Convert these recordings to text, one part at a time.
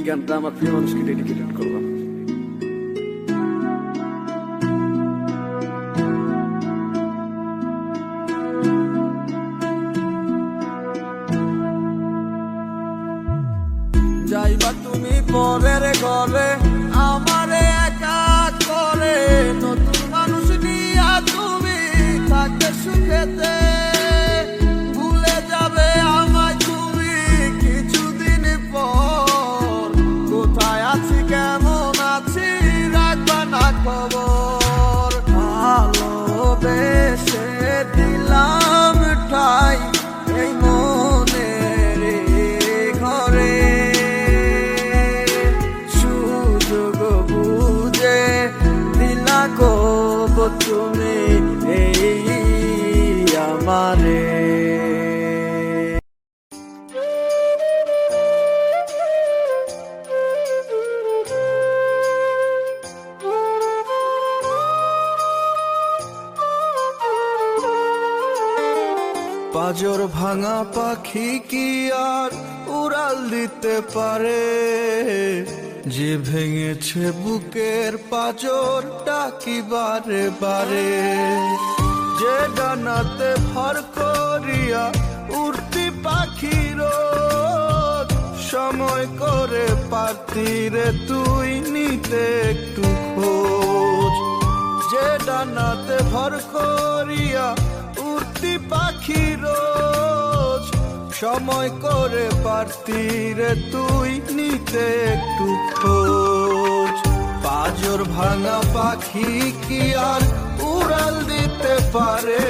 এই গানটা আমার প্রিয় মানুষকে ডেডিকেটেড করলাম। যাইবা তুমি পরের ঘরে আমারে একা করে। নতুন মানুষ নিয়া তুমি থাকতে সুখেতে পাজর ভাঙা পাখি কি আর উড়াল দিতে পারে? যে ভেঙেছে বুকের পাজর ডাকি বারে। বারে যে ডানাতে ভর করিয়া উড়তি পাখির সময় করে পাতিরে তুই নিতে একটু খোঁজ। যে ডানাতে ভর করিয়া উঠতি পাখি সময় করে পারতি রে তুই, নিতে একটু খোঁজ। পাজর ভাঙা পাখি কি আর উড়াল দিতে পারে?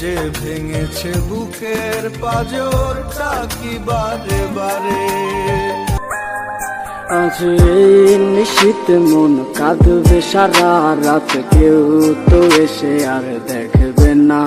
যে ভেঙেছে বুকের পাজর কি বারে বারে? আজ নিশীত মন কাঁদবে সারা রাত, কেউ তো এসে আর দেখবে না।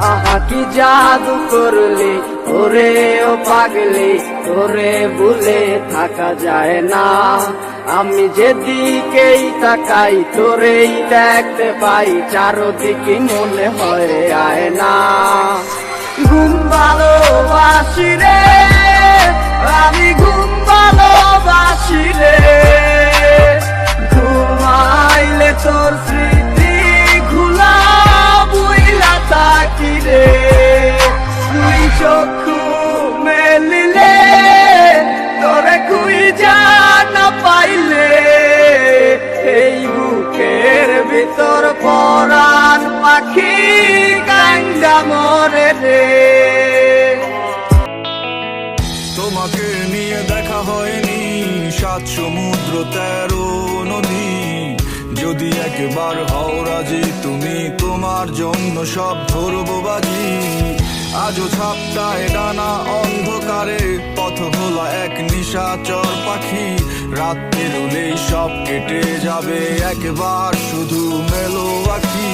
আহা কি জাদু করলি? ওরে ও পাগলি তোরে ভুলে থাকা যায় না। আমি যেদিকেই তাকাই, তোরেই দেখতে পাই, চারদিকে মনে হয় আয় না ঘুম ভালোবাসি রে, আমি ঘুম ভালোবাসি রে। ঘুমাইলে তোর স্মৃতি তোমাকে নিয়ে দেখা হয়নি সাত সমুদ্র, তেরো নদী। যদি একবার হও রাজি, তুমি তোমার জন্য সব ধরবো বাজি। আজও ছাপটায় ডানা অন্ধকারে, পথ ভোলা এক নিশাচর পাখি। রাত পেরোলেই সব কেটে যাবে, একবার শুধু মেলো আখি।